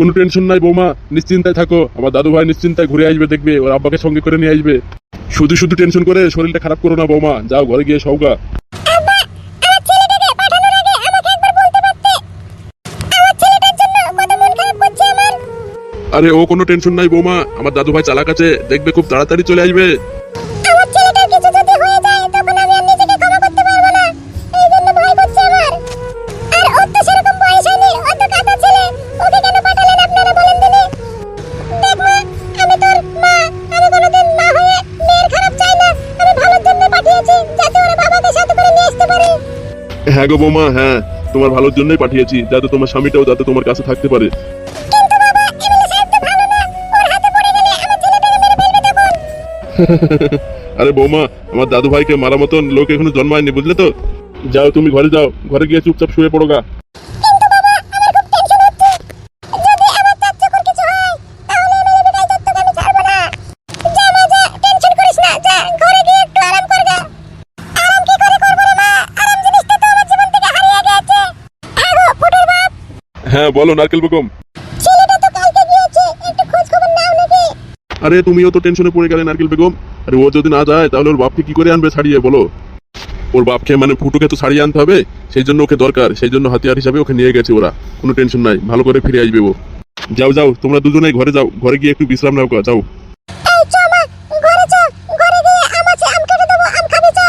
কোনো টেনশন নাই বৌমা নিশ্চিন্তায় থাকো। আমার দাদু ভাই নিশ্চিন্তায় ঘুরে আসবে দেখবে ওর আব্বাকে সঙ্গে করে নিয়ে আসবে। শুধু শুধু টেনশন করে শরীরটা খারাপ করো না বৌমা যাও ঘরে গিয়ে সৌগা আরে ও কোনো টেনশন নাই বৌমা আমার দাদু ভাই চালাক আছে দেখবে খুব তাড়াতাড়ি চলে আসবে। হ্যাঁ গো বৌমা হ্যাঁ তোমার ভালোর জন্যই পাঠিয়েছি যাতে তোমার স্বামীটাও যাতে তোমার কাছে থাকতে পারে। আরে বৌমা আমার দাদু ভাইকে মারা মতন লোক এখনও জন্মায়নি বুঝলে তো? যাও তুমি ঘরে যাও ঘরে গিয়ে চুপচাপ শুয়ে পড়ো গা কিন্তু বাবা আমার খুব টেনশন হচ্ছে যদি আমার তার যখন কিছু হয় তাহলে এমএলএ বিদায় দত্তকে আমি ছাড়বো না যা মা যা টেনশন করিস না যা ঘরে গিয়ে একটু আরাম কর গা আরাম কি করে করব রে মা আরাম জিনিসটা তো আমার জীবন থেকে হারিয়ে গেছে হ্যাঁ গো ফুটোর বাপ হ্যাঁ বলো নারকেল বেগম। ছেলেটা তো কালকে গিয়েছে একটু খোঁজ খবর নাও নাকি। আরে তুমিও তো টেনশনে পড়ে গেলে নারকেল বেগম। আরে ও যদি না যায় তাহলে ওর বাপকে কি করে আনবে ছাড়িয়ে বলো? ওর বাপকে মানে ফুটুকে তো ছাড়িয়ে আনতে হবে সেই জন্য ওকে দরকার সেই জন্য হাতিয়ার হিসাবে ওকে নিয়ে গেছে ওরা। কোনো টেনশন নাই ভালো করে ফিরে আসবে ও। যাও যাও তোমরা দুজনেই ঘরে যাও ঘরে গিয়ে একটু বিশ্রাম নাও যাও এই চ মা ঘরে চ ঘরে গিয়ে আম আছে আম কেটে দেবো আম খাবি চ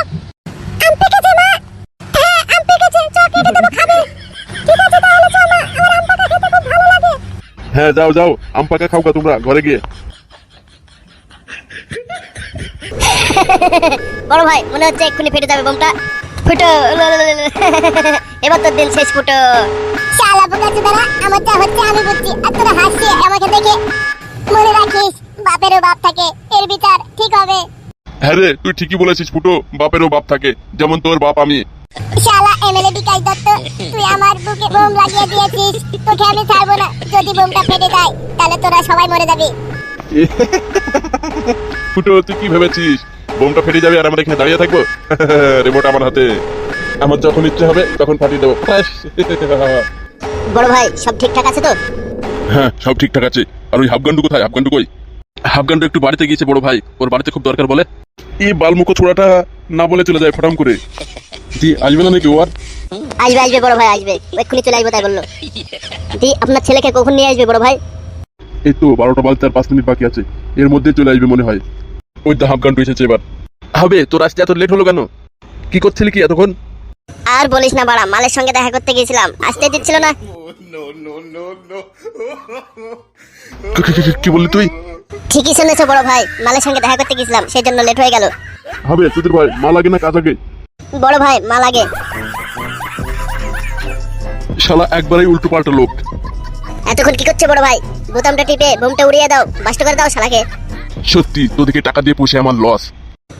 আম পেকেছে মা হ্যাঁ আম পেকেছে চ কেটে দেবো খাবি ঠিক আছে তাহলে চ মা আমার আম পাকা খেতে খুব ভালো লাগে হ্যাঁ যাও যাও। আম পাকা খাও গা তোমরা ঘরে গিয়ে। বড় ভাই মনে হচ্ছে এক্ষুনি ফেটে যাবে বোমটা। ফুটো এবার তোর দিন শেষ ফুটো। শালা বোকা চোদারা আমার যা হচ্ছে আমি বুঝছি আর তোরা হাসছি আমাকে দেখে। মনে রাখিস বাপেরও বাপ থাকে এর বিচার ঠিক হবে। হ্যাঁ রে তুই ঠিকই বলেছিস ফুটো বাপেরও বাপ থাকে যেমন তোর বাপ আমি। শালা এমএলএ বিকাশ দত্ত তুই আমার বুকে বোম লাগিয়ে দিয়েছিস। তোকে আমি ছাড়বো না। যদি বোমটা ফেটে যায় তাহলে তোরা সবাই মরে যাবি। ফুটো তুই কি ভেবেছিস? বোমটা ফেটে যাবে আর আমরা এখানে দাঁড়িয়ে থাকব? রিমোট আমার হাতে। আমার যখন ইচ্ছে হবে তখন ফাটিয়ে দেবো। ব্যাস। বড় ভাই সব ঠিকঠাক আছে তো? হ্যাঁ সব ঠিকঠাক আছে। আর ওই হাফগান্ডু কোথায়? হাফগান্ডু কই? হাফগান্ডু একটু বাড়িতে গিয়েছে বড় ভাই। ওর বাড়িতে খুব দরকার বলে। এই বালমুখো ছোড়াটা না বলে চলে যায় ফটাম করে। দি আসবে না নাকি ও আর? আসবে আসবে বড় ভাই আসবে। এক্ষুনি চলে আসবে তাই বলল। দি আপনার ছেলেকে কখন নিয়ে আসবে বড় ভাই? এই তো বারোটা বাজতে আর পাঁচ মিনিট বাকি আছে। এর মধ্যে চলে আসবে মনে হয়। ওই তো হাফগান্ডু এসেছে এবার। হবে তোর আসতে এত লেট হলো কেন? কি করছিলি কি এতক্ষণ? আর বলিস না বাড়া মালের সঙ্গে দেখা করতে গিয়েছিলাম। আসতে দিচ্ছিল না। কি বললি তুই? ঠিকই শুনেছো বড় ভাই মালের সঙ্গে দেখা করতে গেছিলাম সেই জন্য লেট হয়ে গেল। হবে তোদের ভাই মা লাগে না কাজ আগে? বড় ভাই মাল আগে শালা একবারই উল্টো পাল্টা লোক। এতক্ষণ কি করছে বড় ভাই? বোতামটা টিপে বোমটা উড়িয়ে দাও বাস্ট করে দাও শালাকে। সত্যি তোদেরকে টাকা দিয়ে পুষে আমার লস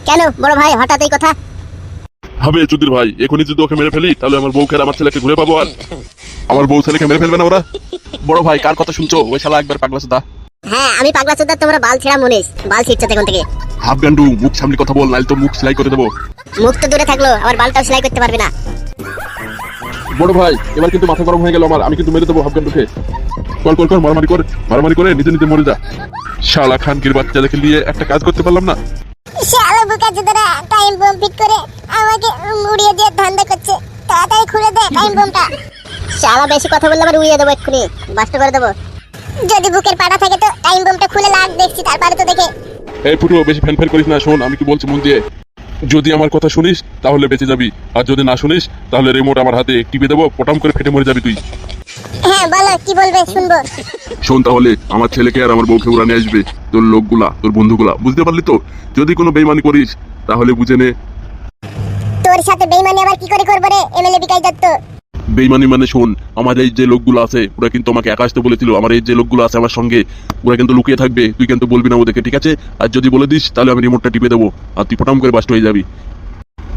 কেন বড় ভাই হঠাৎ এই কথা? হবে চুদির ভাই এখনই যদি ওকে মেরে ফেলি তাহলে আমার বউকে আর আমার ছেলেকে ঘুরে পাবো আর। আমার বউ ছেলেকে মেরে ফেলবে না ওরা। বড় ভাই কার কথা শুনছো? ওই শালা একবার পাগলা সুদা হ্যাঁ আমি পাগলা চোদ্দার তোমরা বাল ছেঁড়া মনিস বাল ছিটছে তখন থেকে। হাফ গান্ডু মুখ সামনে কথা বল নাইলে তো মুখ সেলাই করে দেবো। মুখ তো দূরে থাকল আবার বালটাও সেলাই করতে পারবে না। বড় ভাই এবার কিন্তু মাথা গরম হয়ে গেল আমার। আমি কিন্তু মেরে দেবো হাফ গান্ডুকে কল কল কর মারামারি করে মারামারি করে নিজে নিজে মরে যা। শালা খানকির বাচ্চা দেখে নিয়ে একটা কাজ করতে পারলাম না। শালা বোকা চোদারা টাইম বোম ফিট করে আমাকে উড়িয়ে দিয়ে ধান্দা করছে। তাড়াতাড়ি খুলে দে টাইম বোমটা শালা বেশি কথা বললে আবার উড়িয়ে দেবো এক্ষুনি। বাস্ট করে দেবো। যদি বুকের পাটা থাকে তো টাইম বোমটা খুলে লাগ দেখছি তারপরে তো দেখে। এই ফুটো বেশি ফ্যান ফ্যান করিস না শোন আমি কি বলছি মন দিয়ে? যদি আমার কথা শুনিস তাহলে বেঁচে যাবি। আর যদি না শুনিস তাহলে রিমোট আমার হাতে টিপে দেবো পটাম করে ফেটে মরে যাবি তুই। হ্যাঁ বলো কি বলবে? শুনব। শোন তাহলে আমার ছেলেকে আর আমার বউকে উড়ানে আসবে তোর লোকগুলা তোর বন্ধুগুলা বুঝতে পারলি তো? যদি কোনো বেইমানি করিস তাহলে বুঝে নে। তোর সাথে বেইমানি আবার কি করে করব রে এমএলএ বিকাশ দত্ত? বেইমানি মানে শোন আমার এই যে লোকগুলো আছে ওরা কিন্তু আমাকে একা আসতে বলেছিল। আমার এই যে লোকগুলো আছে আমার সঙ্গে ওরা কিন্তু লুকিয়ে থাকবে তুই কিন্তু বলবি না ওদেরকে ঠিক আছে? আর যদি বলে দিস তাহলে আমি রিমোটটা টিপে দেবো আর তুই পটাম করে বাস্ট হয়ে যাবি।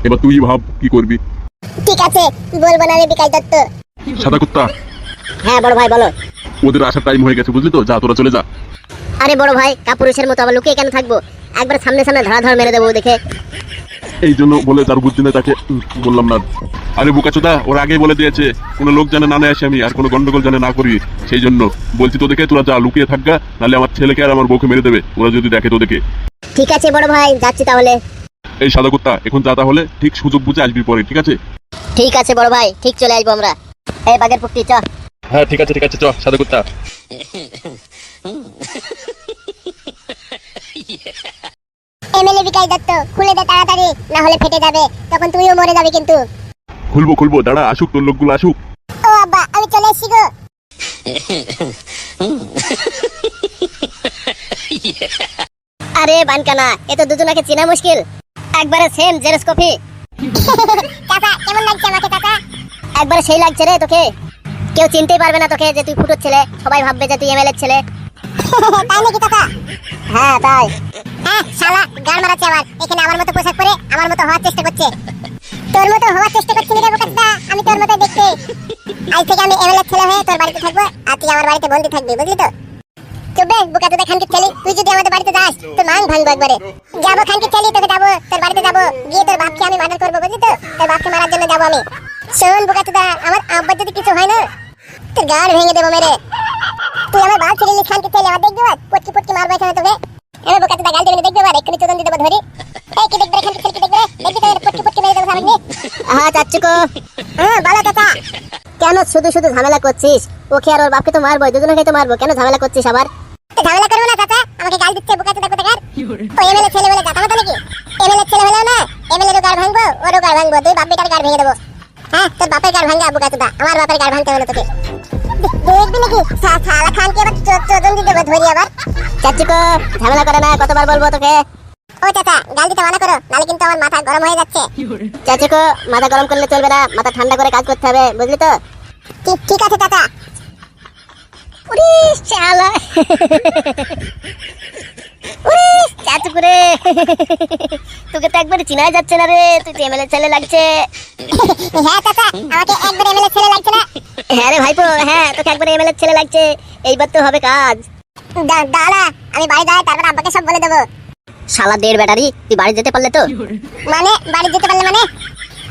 এবার তুই ভাব কি করবি। ঠিক আছে বলব না রে বিকাশ দত্ত। সাদা কুত্তা। হ্যাঁ বড় ভাই বলো। ওদের আসার টাইম হয়ে গেছে বুঝলি তো? যা তোরা চলে যা। আরে বড় ভাই কাপুরুষের মতো আবার লুকিয়ে কেন থাকব? একবার সামনে সামনে ধরা ধর মেরে দেবো দেখে এই জন্য বলে তার বুদ্ধি নেই তাকে বললাম না। আরে বুকাচোদা ওরা আগেই বলে দিয়েছে কোনো লোক জানে না নেয় আসি আমি আর কোনো গন্ডগোল জানে না করি সেই জন্য বলছি তোদেরকে তোরা যা লুকিয়ে থাকগা নাহলে আমার ছেলেকে আর আমার বউকে মেরে দেবে ওরা যদি দেখে তোদেরকে। ঠিক আছে বড় ভাই যাচ্ছি তাহলে। এই সাদা কুত্তা এখন যা তাহলে ঠিক সুযোগ বুঝে আসবি পরে ঠিক আছে? ঠিক আছে বড় ভাই ঠিক চলে আসব আমরা। এই বাগের পুকুরি চ। হ্যাঁ ঠিক আছে ঠিক আছে চ সাদা কুত্তা। এমএলএ বিকাশ দত্ত খুলে দে তাড়াতাড়ি না হলে ফেটে যাবে তখন তুইও মরে যাবে কিন্তু। খুলবো খুলবো দাঁড়া আসুক তোর লোকগুলো আসুক। ও আব্বা আমি চলে এসেছি গো। আরে বানকানা এ তো দুজনাকে চেনা মুশকিল। একবারে সেম জেরক্স কপি চাচা কেমন লাগছে আমাকে চাচা? একবারে সেই লাগছে রে তোকে। কেউ চিনতেই পারবে না তোকে যে তুই ফুটোর ছেলে। সবাই ভাববে যে তুই এমএলএ ছেলে। তাই নাকি চাচা? হ্যাঁ তাই। হ্যাঁ শালা গান মারাচ্ছে আবার। এখানে আমার মতো পোশাক পরে আমার মতো হওয়ার চেষ্টা করছে। তোর মতো হওয়ার চেষ্টা করছি রে বোকাটা আমি তোর মতো দেখতে। আজ থেকে আমি এমএলএ ছেলে হয়ে তোর বাড়িতে থাকব, আর তুই আমার বাড়িতে বন্দি থাকবি, বুঝলি তো? চুপবে বোকাটা খানকে ছেলে। তুই যদি আমাদের বাড়িতে যাস তোর মান ভাঙবো একবারে। যাব খানকে ছেলে তোকে যাব, তোর বাড়িতে যাব। গিয়ে তোর বাপকে আমি মার্ডার করব, বুঝলি তো? তোর বাপকে মারার জন্য যাব আমি। শোন বোকাটা আমার আব্বার যদি কিছু হয় না, তোর গাড় ভেঙে দেবো মেরে। তুই আমার বাপ ছেলে খানকে ছেলে আবার দেখবি পটকি পটকি মারবো এখানে তোকে এবার বোকাতে গাল দেবে দেখবে আবার এক্ষুনি চোদন দিয়ে দেবো ধরি এই কি দেখবে এখান থেকে কি দেখবে দেখবি তো পটকি পটকি মেরে দেবো সামনে হ্যাঁ হ্যাঁ বলো কেন শুধু শুধু ঝামেলা করছিস? ওকে আর ওর বাপকে তো মারবো দুজনকে তো মারবো। কেন ঝামেলা করছিস আবার? ঝামেলা করব না চাচা আমাকে গাল দিচ্ছে বোকাতে দেখো দেখার ও এমএলএ ছেলে বলে জাতা মতো নাকি? এমএলএ ছেলে হলেও না এমএলএ গাড় ভাঙবো ওরও গাড় ভাঙবো দুই বাপ বেটার গাড় ভেঙে দেবো। হ্যাঁ তোর বাপের গাড় কাতুদা আমার বাপের গাড় ভাঙতে হলো তোকে। দেখবি নাকি? শালা খানকে এবার চো- চোদন দেবো ধরি আবার। ঝামেলা করে না কতবার বলব তোকে? ও চাচা গাল দিতে মানা করো নাহলে কিন্তু আমার মাথা গরম হয়ে যাচ্ছে। চাচুকো মাথা গরম করলে চলবে না মাথা ঠান্ডা করে কাজ করতে হবে বুঝলি তো? ঠিক আছে চাচা। উরি শালা। উরি চাচুকু রে তোকে তো একবারে চিনাই যাচ্ছে না রে তুই এমএলএ ছেলে লাগছে। হ্যাঁ চাচা আমাকে একবার এমএলএ ছেলে লাগছে না। হ্যাঁ রে ভাইপো হ্যাঁ তোকে একবারে এমএলএ ছেলে লাগছে এইবার তো হবে কাজ। দাঁড়া আমি বাড়ি যাই তারপর আব্বাকে সব বলে দেবো। শালা দেড় ব্যাটারি তুই বাড়ি যেতে পারলে তো? মানে বাড়ি যেতে পারলে মানে?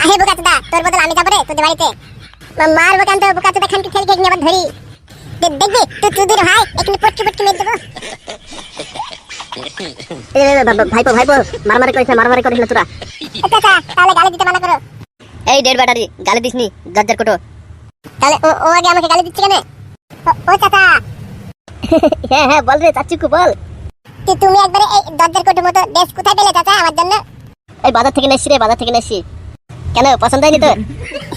আহে বোকাচুদা তোর বদল আমি যাব রে তোদের বাড়িতে। মা- মারবো কেন তো বোকাচুদা? খানকে খেয়ে আবার ধরি। দে- দেখবি তুই তুই ভাই এখানে পটকি পটকি মেরে দেবো। ভাইপো ভাইপো মারামারি করিস না মারামারি করিস না তোরা। এ চাচা তাহলে গালি দিতে মানা করো। এই দেড় ব্যাটারি গালি দিসনি গজ্জার কোটো। তাহলে ও ও আগে আমাকে গালি দিচ্ছে কেন? ও- ও চাচা। হ্যাঁ হ্যাঁ বল রে চাচুকু বল। তুই তুমি একবারে এই দরজার কোটের মতো ড্রেস কোথায় পেলে চাচা আমার জন্য? এই বাজার থেকে নেসছি রে বাজার থেকে নেসছি কেন পছন্দ হয়নি তোর?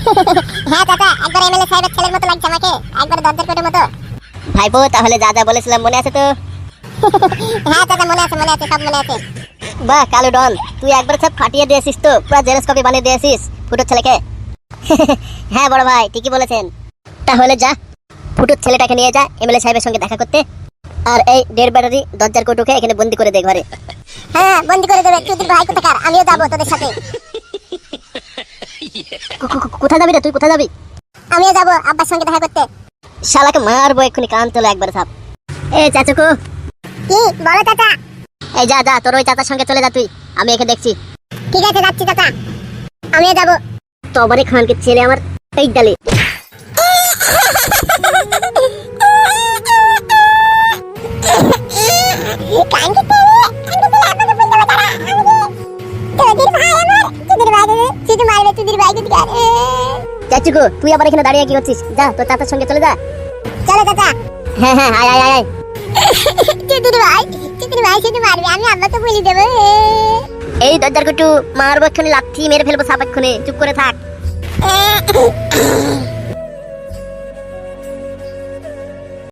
হ্যাঁ চাচা একবার এমএলএ সাহেবের ছেলের মতো লাগছে আমাকে একবার দরজার কোটের মতো। ভাইপো তাহলে যা যা বলেছিলাম মনে আছে তো? হ্যাঁ চাচা মনে আছে মনে আছে সব মনে আছে। বাহ কালু ডন তুই একবার সব ফাটিয়ে দিয়েছিস তো পুরো জেরক্স কপি বানিয়ে দিয়েছিস ফুটোর ছেলেকে। হ্যাঁ বড় ভাই ঠিকই বলেছেন। তাহলে যা ফুটোর ছেলেটাকে নিয়ে যা এমএলএ সাহেবের সঙ্গে দেখা করতে। আর এই দেড় ব্যাটারি দরজার কোটুকে এখানে বন্দি করে দে ঘরে। হ্যাঁ বন্দি করে দেবে। তুই ভাই কোথাকার? আমিও যাব তোদের সাথে। কোথায় যাবি রে তুই? কোথায় যাবি? আমিও যাব আব্বার সঙ্গে দেখা করতে। শালাকে মারবো এক্ষুনি কান তোলে একবার সাপ এ চাচুকু। কি? বলো চাচা। এই যা যা তোর ওই চাচার সঙ্গে চলে যা তুই। আমি এখানে দেখছি। ঠিক আছে যাচ্ছি চাচা। আমিও যাব। তবারে খানকে ছেলে আমার এই ডালে। চাচুকু তুই আবার এখানে দাঁড়িয়ে কি করছিস? যা তোর চাচার সঙ্গে চলে যা। চলো চাচা হ্যাঁ হ্যাঁ আয় আয় আয় তোদের ভাই তোদের ভাই শুধু মারবে আমি আব্বাকে বলে দেবো। এই দরজার কুটু মারবো এক্ষুনি লাথি মেরে ফেলব সাপ এক্ষুনি। চুপ করে থাক।